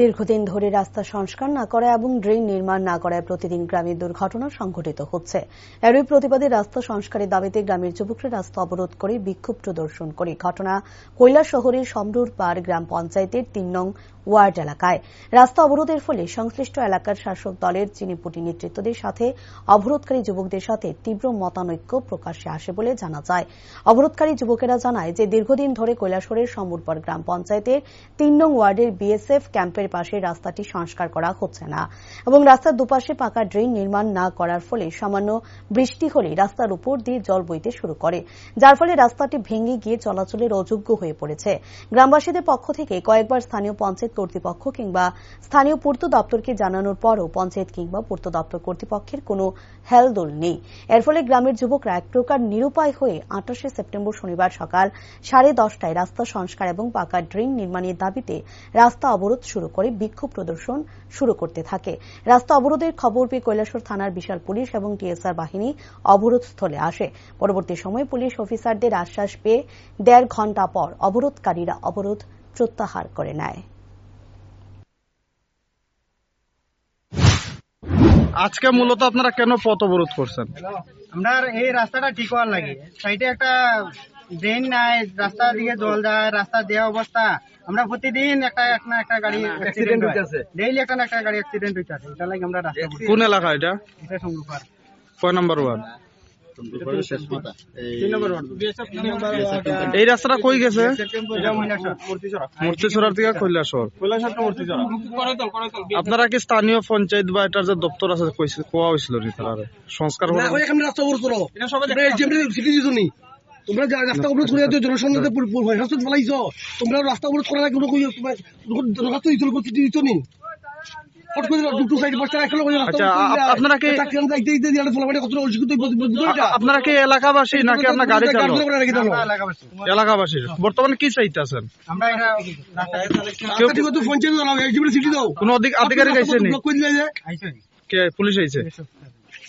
দীর্ঘদিন ধরে রাস্তা সংস্কার না করা এবং ড্রেন নির্মাণ না করায় প্রতিদিন গ্রামে দুর্ঘটনা সংঘটিত হচ্ছে। এরই প্রতিবাদে রাস্তা সংস্কারের দাবিতে গ্রামের যুবকরা রাস্তা অবরোধ করে বিক্ষোভ প্রদর্শন করে। ঘটনা কৈলা শহরের সমরুর পার গ্রাম পঞ্চায়েতের তিন নং ওয়ার্ড এলাকায়। রাস্তা অবরোধের ফলে সংশ্লিষ্ট এলাকার শাসক দলের চিনিপুটি নেতৃত্বদের সাথে অবরোধকারী যুবকদের সাথে তীব্র মতানৈক্য প্রকাশ্যে আসে বলে জানা যায়। অবরোধকারী যুবকেরা জানায় যে দীর্ঘদিন ধরে কৈলাসরের সমরপাড় গ্রাম পঞ্চায়েতের তিন নং ওয়ার্ডের বিএসএফ ক্যাম্পের পাশে রাস্তাটি সংস্কার করা হচ্ছে না এবং রাস্তার দুপাশে পাকা ড্রেন নির্মাণ না করার ফলে সামান্য বৃষ্টি হলে রাস্তার উপর দিয়ে জল বইতে শুরু করে, যার ফলে রাস্তাটি ভেঙে গিয়ে চলাচলের অযোগ্য হয়ে পড়েছে। গ্রামবাসীদের পক্ষ থেকে কয়েকবার স্থানীয় পঞ্চায়েত কর্তৃপক্ষ কিংবা স্থানীয় পূর্ত দপ্তরকে জানানোর পরও পঞ্চায়েত কিংবা পূর্ত দপ্তর কর্তৃপক্ষের কোনো হেলদোল নেই। এর ফলে গ্রামের যুবকরা এক প্রকার নিরুপায় হয়ে আঠাশে সেপ্টেম্বর শনিবার সকাল সাড়ে দশটায় রাস্তা সংস্কার এবং পাকা ড্রেন নির্মাণের দাবিতে রাস্তা অবরোধ শুরু করে বিক্ষোভ প্রদর্শন শুরু করতে থাকে। রাস্তা অবরোধের খবর পেয়ে কৈলাসর থানার বিশাল পুলিশ এবং টিএসআর বাহিনী অবরোধ স্থলে আসে। পরবর্তী সময়ে পুলিশ অফিসারদের আশ্বাস পেয়ে দেড় ঘণ্টা পর অবরোধকারীরা অবরোধ প্রত্যাহার করে নেয়। আজকে মূলত আপনারা কেন পথ অবরোধ করছেন? আমরা এই রাস্তাটা ঠিক হওয়ার লাগে। সাইডে একটা ড্রেন নাই রাস্তা দিকে জল যায় রাস্তা দেওয়া অবস্থা। আমরা প্রতিদিন একটা একটা না একটা গাড়ি অ্যাক্সিডেন্ট হইতাছে। ডেইলি একটা না একটা গাড়ি অ্যাক্সিডেন্ট হইতাছে। এটা লাগে আমরা রাস্তা বলি কোন এলাকা এটা? এটা সংরক্ষণ। কয় নাম্বার ওয়ার্ড? এই রাস্তাটা কই গেছে। মূর্তিছড়ার থেকে কৈলাসর আপনারা কি স্থানীয় পঞ্চায়েত বা এটার যে দপ্তর আছে কইছে- কোয়া হয়েছিল নি তারা? সংস্কার না, তোমরা রাস্তা অবরোধ করে যাচ্ছ জনসংখ্যাতে হাসপাতাল ফেলাইছো তোমরা রাস্তা অবরোধ করার আগে কোনো কই দরখাস্ত দিছো কোনো চিঠি দিছো নি? আচ্ছা, আপনারা কি- এলাকাবাসী নাকি আপনার গাড়ি এলাকাবাসী। বর্তমানে কি চাইতেছেন কোন অধিক- আধিকারিক আইসেনি পুলিশ আইছে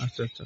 আচ্ছা আচ্ছা।